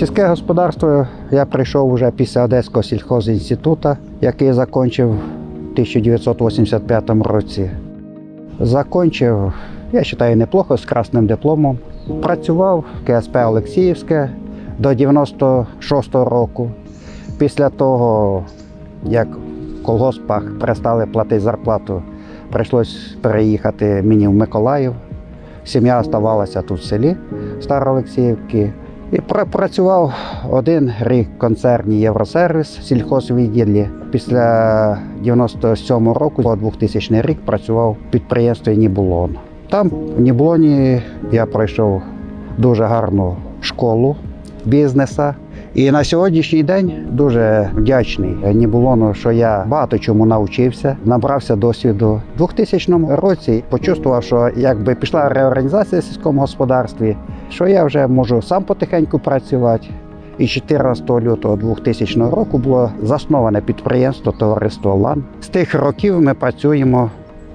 Сільське господарство я прийшов вже після Одеського сільхозінституту, який закінчив в 1985 році. Закінчив, я вважаю, неплохо з красним дипломом. Працював в КСП Олексіївське до 96-го року. Після того, як в колгоспах перестали платити зарплату, прийшлось переїхати мені в Миколаїв. Сім'я оставалася тут в селі Староолексіївки. І працював один рік в концерні Євросервіс сільхозвідділі. Після 97 року, по 2000 рік, працював в підприємстві Нібулон. Там в Нібулоні я пройшов дуже гарну школу бізнеса. І на сьогоднішній день дуже вдячний Нібулону, що я багато чому навчився, набрався досвіду. У 2000 році почувствував, що якби пішла реорганізація в сільському господарстві, що я вже можу сам потихеньку працювати. І 14 лютого 2000 року було засноване підприємство товариство ЛАН. З тих років ми працюємо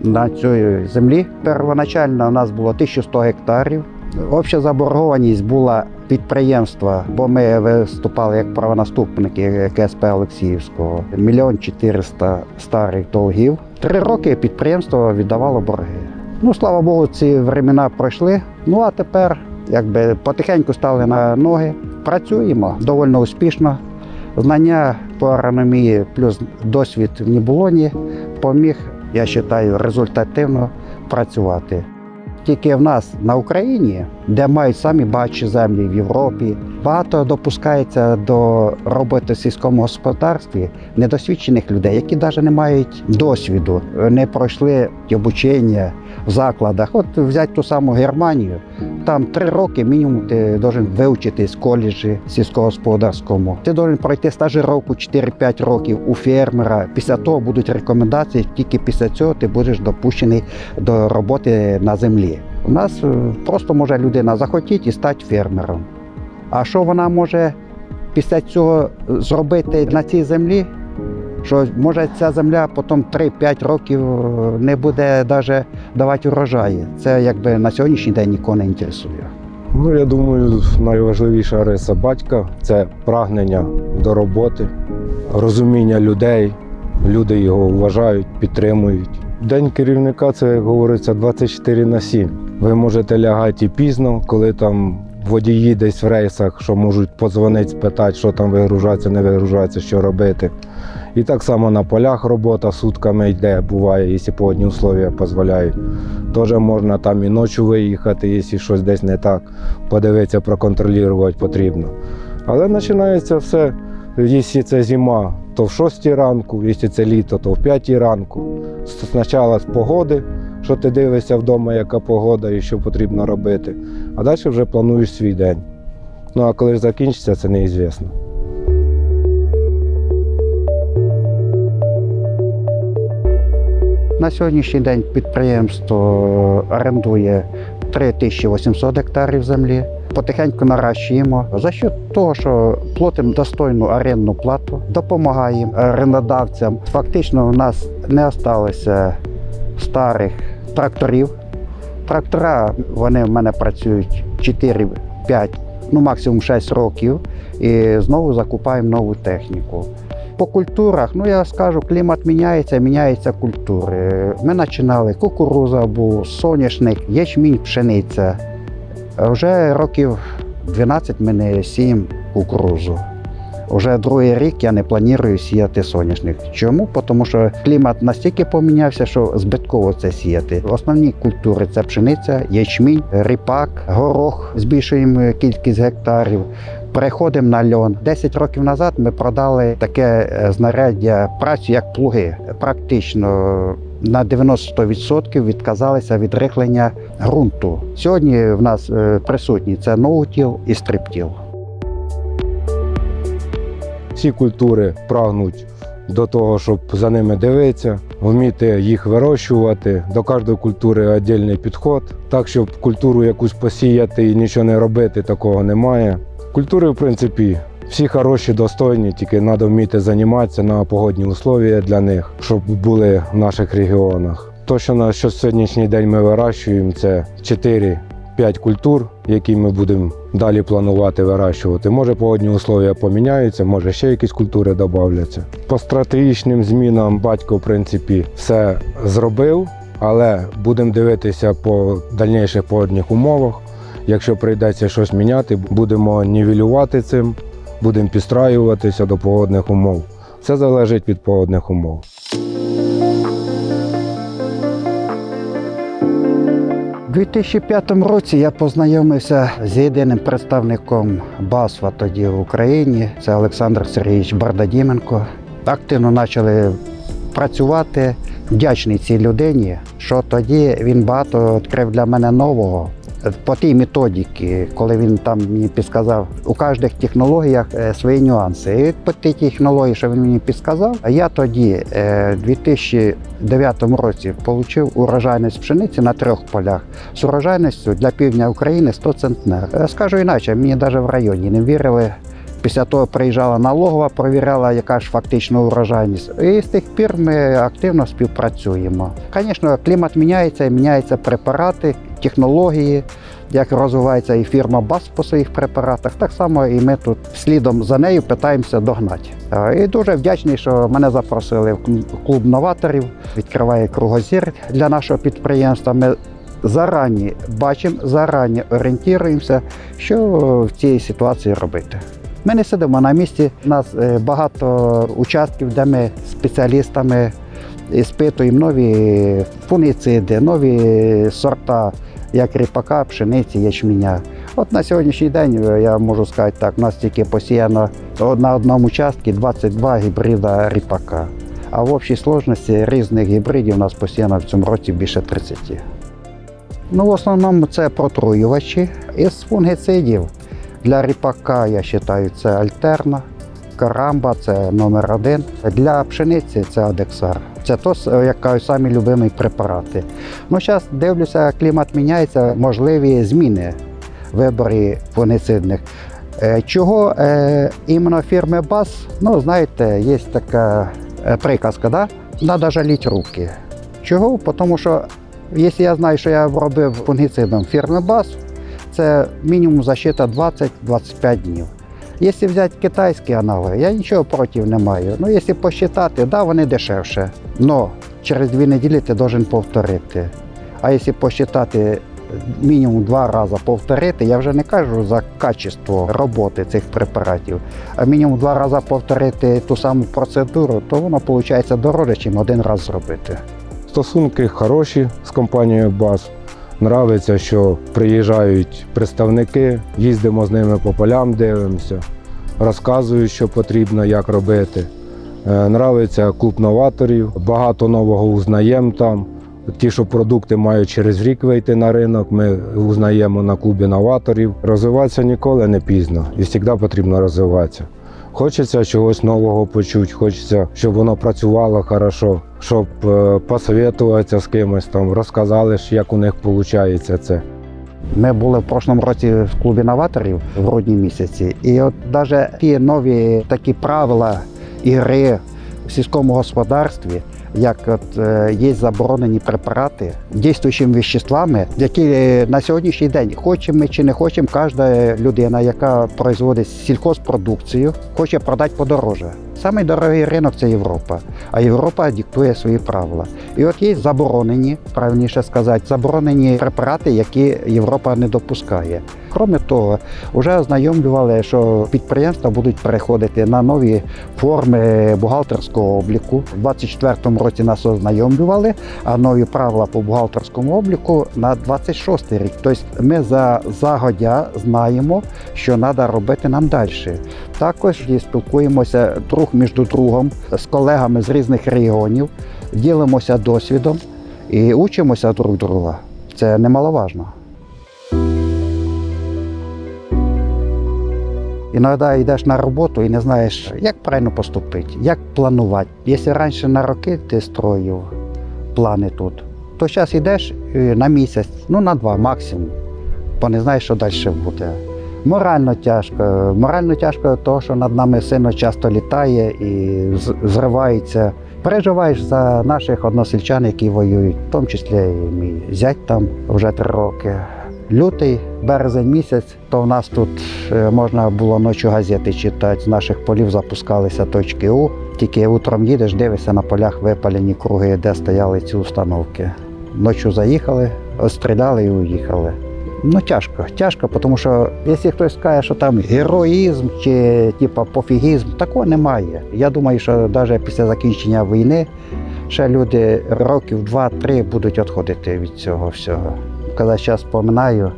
на цій землі. Первоначально у нас було 1100 гектарів. Обща заборгованість була підприємства, бо ми виступали як правонаступники КСП Олексіївського. Мільйон 400 старих долгів. Три роки підприємство віддавало борги. Ну, слава Богу, ці времена пройшли. Ну а тепер якби потихеньку стали на ноги. Працюємо доволі успішно. Знання по агрономії плюс досвід в Нібулоні поміг, я вважаю, результативно працювати. Тільки в нас на Україні, де мають самі багатші землі в Європі, багато допускається до роботи в сільському господарстві недосвідчених людей, які навіть не мають досвіду, не пройшли обучення в закладах. От взяти ту саму Германію, там три роки мінімум ти должен вивчитись в коледжі сільськогосподарському. Ти должен пройти стажировку 4-5 років у фермера. Після того будуть рекомендації. Тільки після цього ти будеш допущений до роботи на землі. У нас е, просто може людина захотіти і стати фермером. А що вона може після цього зробити на цій землі? Що може ця земля потім 3-5 років е, не буде навіть давати урожаї. Це якби на сьогоднішній день нікого не інтересує. Ну, я думаю, найважливіша риса батька це прагнення до роботи, розуміння людей. Люди його вважають, підтримують. День керівника це, як говориться, 24 на 7. Ви можете лягати і пізно, коли там водії десь в рейсах, що можуть подзвонити, спитати, що там вигружається, не вигружається, що робити. І так само на полях робота сутками йде, буває, якщо погодні условия дозволяють. Теж можна там і ночі виїхати, якщо щось десь не так, подивитися, проконтролювати потрібно. Але починається все, якщо це зима, то в 6 ранку, якщо це літо, то в 5 ранку. Спочатку з погоди, що ти дивишся вдома, яка погода і що потрібно робити. А далі вже плануєш свій день. Ну а коли ж закінчиться, це неізвісно. На сьогоднішній день підприємство орендує 3800 гектарів землі. Потихеньку наращуємо за счет того, що платимо достойну орендну плату, допомагаємо орендодавцям. Фактично, у нас не залишилося старих тракторів. Трактора вони в мене працюють 4-5, ну максимум 6 років. І знову закупаємо нову техніку. По культурах, ну я скажу, клімат міняється, міняються культури. Ми починали кукуруза був, соняшник, ячмінь, пшениця. Вже років 12 ми не сіємо кукурузу. Уже другий рік я не планую сіяти соняшник. Чому? Тому що клімат настільки помінявся, що збитково це сіяти. Основні культури це пшениця, ячмінь, ріпак, горох. Збільшуємо кількість гектарів. Переходимо на льон. 10 років назад ми продали таке е, знаряддя працю, як плуги. Практично на 90% відказалися від рихлення ґрунту. Сьогодні в нас е, присутні це ноутіл і стриптіл. Всі культури прагнуть до того, щоб за ними дивитися, вміти їх вирощувати. До кожної культури віддільний підход. Так, щоб культуру якусь посіяти і нічого не робити, такого немає. Культури, в принципі, всі хороші, достойні, тільки треба вміти займатися на погодні условия для них, щоб були в наших регіонах. То, що на що сьогоднішній день ми вирощуємо, це 4-5 культур, які ми будемо далі планувати вирощувати. Може погодні условия поміняються, може ще якісь культури додавляться. По стратегічним змінам батько, в принципі, все зробив, але будемо дивитися по дальніших погодних умовах. Якщо прийдеться щось міняти, будемо нівелювати цим, будемо підстраюватися до погодних умов. Все залежить від погодних умов. 2005 році я познайомився з єдиним представником Басва тоді в Україні. Це Олександр Сергійович Бардадіменко. Активно почали працювати. Вдячний цій людині, що тоді він багато відкрив для мене нового. По тій методіки, коли він там мені підказав, у кожних технологіях е, свої нюанси. І по тій технології, що він мені підказав, я тоді, е, в 2009 році, отримав урожайність пшениці на трьох полях з урожайністю для півдня України 100 центнер. Е, Скажу іначе, мені навіть в районі не вірили. Після того приїжджала налогова, перевіряла, яка ж фактично урожайність. І з тих пір ми активно співпрацюємо. Звісно, клімат міняється, міняються препарати, технології, як розвивається і фірма БАС по своїх препаратах. Так само і ми тут слідом за нею питаємося догнати. Е, І дуже вдячний, що мене запросили в клуб новаторів. Відкриває кругозір для нашого підприємства. Ми зарані бачимо, зарані орієнтуємося, що в цій ситуації робити. Ми не сидимо на місці. У нас е, багато участків, де ми спеціалістами іспитуємо нові фунгіциди, нові сорта, як ріпака, пшениці, ячменя. От на сьогоднішній день е, я можу сказати так, у нас тільки посіяно на одному участку 22 гібрида ріпака. А в общій сложності різних гібридів у нас посіяно в цьому році більше 30. Ну, в основному це протруювачі із фунгіцидів. Для ріпака, я вважаю, це альтерна. Карамба це номер один. Для пшениці це Адексар. Це то, як кажуть, самі любимі препарати. Ну, зараз дивлюся, клімат міняється, можливі зміни в виборі фунгіцидних. Е, Чого е, іменно фірми БАС? Ну, знаєте, є така е, приказка, да? Надо жаліти руки. Чого? Тому що, якщо я знаю, що я робив фунгіцидом фірми БАС, це мінімум защита 20-25 днів. Якщо взяти китайські аналоги, я нічого проти не маю. Ну, якщо посчитати, да, вони дешевше. але через дві неділі ти должен повторити. А якщо посчитати мінімум два рази повторити, я вже не кажу за качество роботи цих препаратів, а мінімум два рази повторити ту саму процедуру, то воно виходить дорожче, ніж один раз зробити. Стосунки хороші з компанією БАС. Нравиться, що приїжджають представники, їздимо з ними по полям, дивимося, розказують, що потрібно, як робити. Е, Нравиться клуб новаторів, багато нового узнаємо там. Ті, що продукти мають через рік вийти на ринок, ми узнаємо на клубі новаторів. Розвиватися ніколи не пізно і завжди потрібно розвиватися. Хочеться чогось нового почути, хочеться, щоб воно працювало хорошо, щоб е, посоветуватися з кимось там, розказали, як у них виходить це. Ми були в прошлому році в клубі новаторів в грудні місяці, і от навіть ті нові такі правила ігри в сільському господарстві, як от е, є заборонені препарати дійствуючими веществами, які е, на сьогоднішній день, хочемо ми чи не хочемо, кожна людина, яка производить сільхозпродукцію, хоче продати подороже. Самий дорогий ринок це Європа, а Європа диктує свої правила. І от є заборонені, правильніше сказати, заборонені препарати, які Європа не допускає. Кроме того, вже ознайомлювали, що підприємства будуть переходити на нові форми бухгалтерського обліку. У 2024 році нас ознайомлювали, а нові правила по бухгалтерському обліку на 26 рік. Тобто ми за загодя знаємо, що треба робити нам далі. Також спілкуємося друг між другом з колегами з різних регіонів, ділимося досвідом і учимося друг друга. Це немаловажно. Іноді йдеш на роботу і не знаєш, як правильно поступити, як планувати. Якщо раніше на роки ти строїв плани тут, то зараз йдеш е, на місяць, ну на два максимум, бо не знаєш, що далі буде. Морально тяжко. Морально тяжко, того, що над нами сильно часто літає і зривається. Переживаєш за наших односельчан, які воюють, в тому числі і мій зять там вже три роки. лютий, березень місяць, то в нас тут е, можна було ночі газети читати. З наших полів запускалися точки У. Тільки утром їдеш, дивишся на полях випалені круги, де стояли ці установки. Ночі заїхали, розстріляли і уїхали. Ну тяжко, тяжко, тому що якщо хтось скаже, що там героїзм чи типу, пофігізм, такого немає. Я думаю, що навіть після закінчення війни ще люди років два-три будуть відходити від цього всього. Коли зараз споминаю,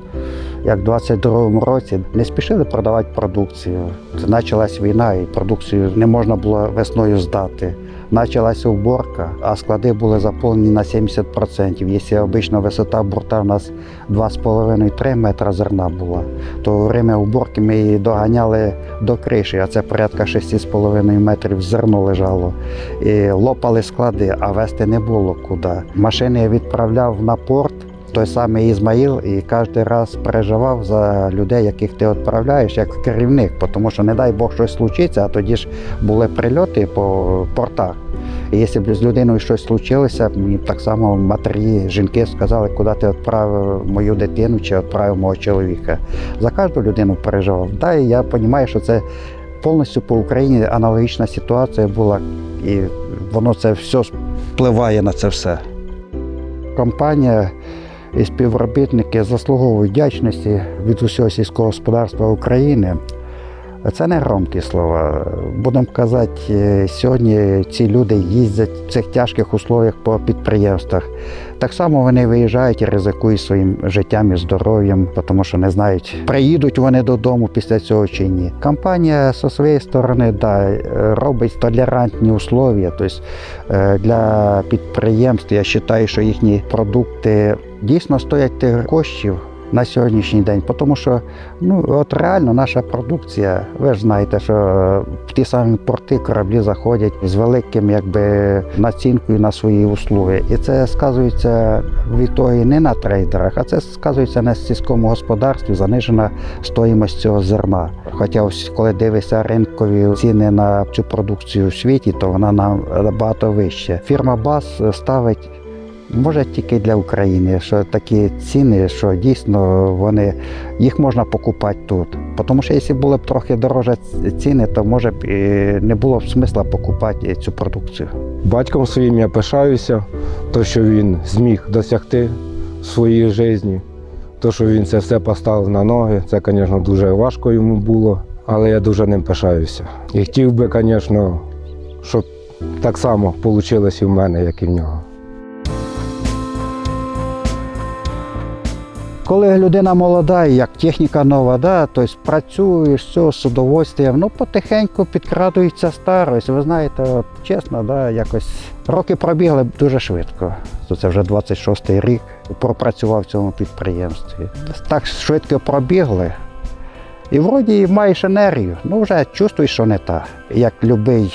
як в 22-му році не спішили продавати продукцію. Почалась війна, і продукцію не можна було весною здати. Почалася уборка, а склади були заповнені на 70%. Якщо обична висота бурта у нас 2,5-3 метра зерна була, то во время уборки ми її доганяли до криші, а це порядка 6,5 метрів зерно лежало. І лопали склади, а вести не було куди. Машини я відправляв на порт. Той самий Ізмаїл і кожен раз переживав за людей, яких ти відправляєш, як керівник, тому що, не дай Бог, щось случиться, а тоді ж були прильоти по портах. І якщо б з людиною щось случилося, мені б так само матері, жінки сказали, куди ти відправив мою дитину чи відправив мого чоловіка. За кожну людину переживав. Да, і я розумію, що це повністю по Україні аналогічна ситуація була, і воно це все впливає на це все. Компанія і співробітники заслуговують вдячності від усього сільського господарства України. Це не громкі слова. Будемо казати, е, сьогодні ці люди їздять в цих тяжких условиях по підприємствах. Так само вони виїжджають і ризикують своїм життям і здоров'ям, тому що не знають, приїдуть вони додому після цього чи ні. Компанія зі своєї сторони да, е, робить толерантні условия. Тобто е, для підприємств я вважаю, що їхні продукти дійсно стоять тих коштів на сьогоднішній день. Тому що ну, от реально наша продукція, ви ж знаєте, що в ті самі порти кораблі заходять з великим якби, націнкою на свої услуги. І це сказується відтоді не на трейдерах, а це сказується на сільському господарстві, занижена стоїмость цього зерна. Хоча ось коли дивишся ринкові ціни на цю продукцію в світі, то вона набагато вища. Фірма БАС ставить Може тільки для України, що такі ціни, що дійсно вони їх можна покупати тут. Тому що якщо були б трохи дороже ціни, то може б і не було б смисла покупати цю продукцію. Батьком своїм я пишаюся, то, що він зміг досягти в своїй житті, то, що він це все поставив на ноги, це, звісно, дуже важко йому було, але я дуже ним пишаюся. І хотів би, звісно, щоб так само вийшло і в мене, як і в нього. Коли людина молода, як техніка нова, да, тобто працюєш все з удовольствием, ну потихеньку підкрадується старость. Ви знаєте, от, чесно, да, якось роки пробігли дуже швидко. Це вже 26-й рік пропрацював в цьому підприємстві. Так швидко пробігли. І вроді маєш енергію, ну вже чувствуєш, що не та. Як любий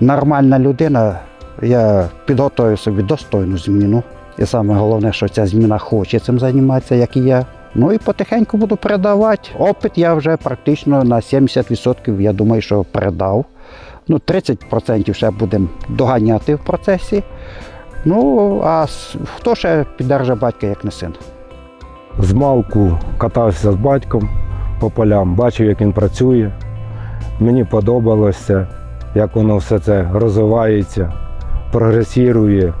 нормальна людина, я підготую собі достойну зміну. І саме головне, що ця зміна хоче цим займатися, як і я. Ну і потихеньку буду передавати. Опит я вже практично на 70% я думаю, що передав. Ну, 30% ще будемо доганяти в процесі. Ну, а хто ще піддержа батька, як не син? З малку катався з батьком по полям, бачив, як він працює. Мені подобалося, як воно все це розвивається, прогресірує.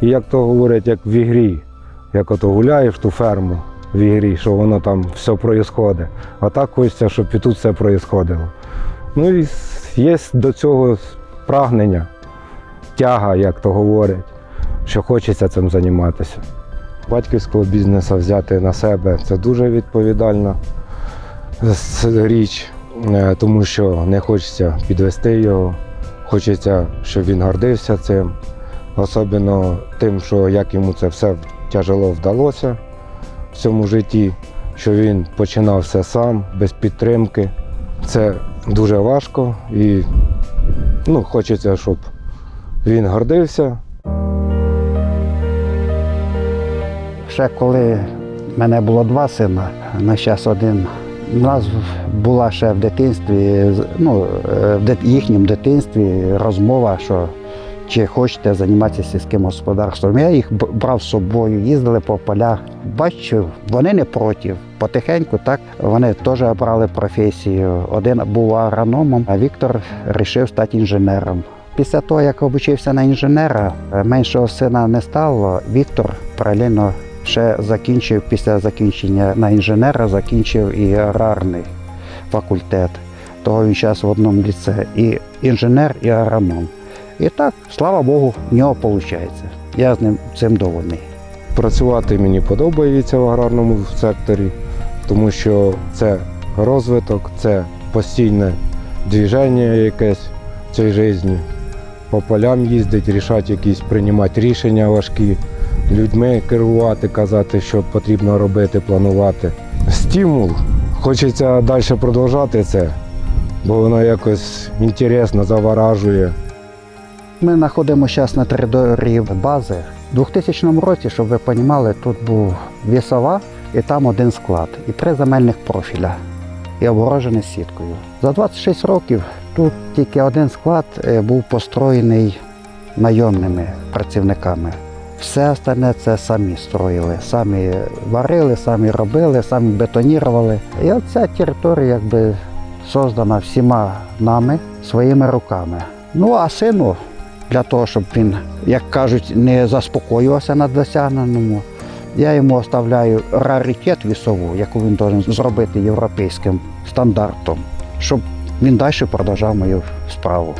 І як то говорять, як в ігрі, як ото гуляєш ту ферму в ігрі, що воно там все проїсходить. А так хочеться, щоб і тут все проїсходило. Ну і є до цього прагнення, тяга, як то говорять, що хочеться цим займатися. Батьківського бізнесу взяти на себе це дуже відповідальна річ, е, тому що не хочеться підвести його, хочеться, щоб він гордився цим, особливо тим, що як йому це все тяжело вдалося в цьому житті, що він починав все сам, без підтримки. Це дуже важко і ну, хочеться, щоб він гордився. Ще коли в мене було два сина, на час один. У нас була ще в дитинстві, ну, е, в їхньому дитинстві розмова, що чи хочете займатися сільським господарством. Я їх брав з собою, їздили по полях. Бачив, вони не проти. Потихеньку так вони теж обрали професію. Один був агрономом, а Віктор вирішив стати інженером. Після того, як обучився на інженера, меншого сина не стало. Віктор паралельно ще закінчив після закінчення на інженера, закінчив і аграрний факультет. Того він зараз в одному ліце. І інженер, і агроном. І так, слава Богу, в нього виходить. Я з ним цим довольний. Працювати мені подобається в аграрному секторі, тому що це розвиток, це постійне движення якесь в цій житті. По полям їздити, рішати якісь, приймати рішення важкі, людьми керувати, казати, що потрібно робити, планувати. Стимул. Хочеться далі продовжати це, бо воно якось інтересно, заворажує. Ми знаходимося зараз на території бази. У 2000 році, щоб ви розуміли, тут був вісова і там один склад, і три земельних профіля, і обгорожений сіткою. За 26 років тут тільки один склад е, був построєний найомними працівниками. Все остальне це самі строїли, самі варили, самі робили, самі бетонірували. І оця територія якби создана всіма нами своїми руками. Ну а сину для того, щоб він, як кажуть, не заспокоювався на досягненому. Я йому оставляю раритет вісову, яку він повинен зробити європейським стандартом, щоб він далі продовжав мою справу.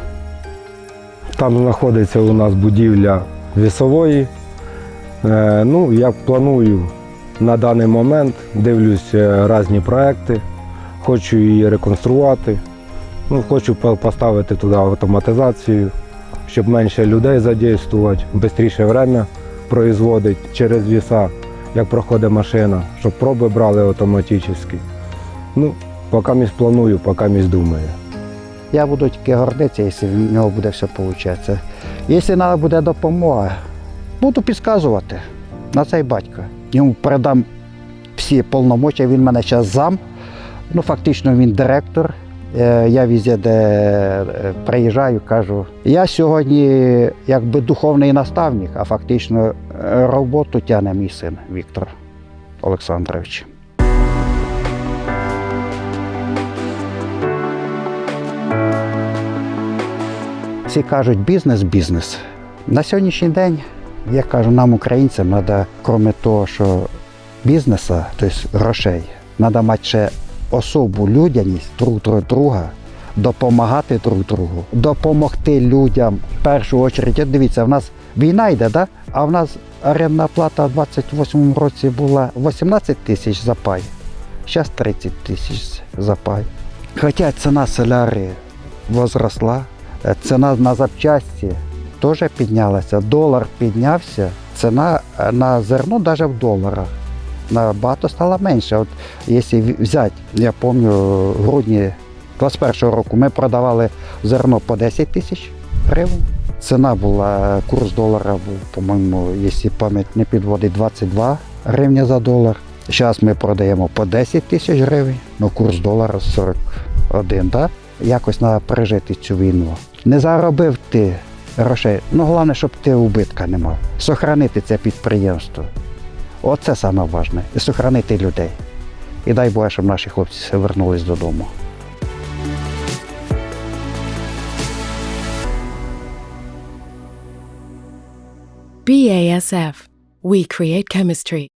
Там знаходиться у нас будівля вісової. Е, Ну, я планую на даний момент, дивлюсь е, різні проекти, хочу її реконструювати. Ну, хочу поставити туди автоматизацію, щоб менше людей задействувати, швидше время производить через віса, як проходить машина, щоб проби брали автоматично. Ну, поки місь планую, поки місь думаю. Я буду тільки гордитися, якщо в нього буде все виходити. Якщо треба буде допомога, буду підказувати на цей батька. Йому передам всі повномочия, він мене зараз зам. Ну, фактично він директор. Е, Я везде, де е, приїжджаю, кажу. Я сьогодні якби духовний наставник, а фактично е, роботу тягне мій син Віктор Олександрович. Всі кажуть, бізнес, бізнес. На сьогоднішній день, я кажу, нам, українцям, треба, крім того, що бізнесу, тобто грошей, треба мати ще особу людяність друг друга, допомагати друг другу, допомогти людям. В першу чергу, дивіться, в нас війна йде, да? а в нас орендна плата в 28 році була 18 тисяч за пай, зараз 30 тисяч за пай. Хоча ціна соляри возросла, ціна на запчасті теж піднялася, долар піднявся, ціна е, на зерно навіть в доларах набагато стала менше. От якщо взяти, я пам'ятаю, в грудні 21 року ми продавали зерно по 10 тисяч гривень. Ціна була, курс долара був, по-моєму, якщо пам'ять не підводить, 22 гривні за долар. Зараз ми продаємо по 10 тисяч гривень, ну курс долара 41, да? Якось треба пережити цю війну. Не заробив ти грошей, ну головне, щоб ти убитка не мав. Сохранити це підприємство. Оце саме важне. І сохранити людей. І дай Боже, щоб наші хлопці повернулись додому. BASF. We create chemistry.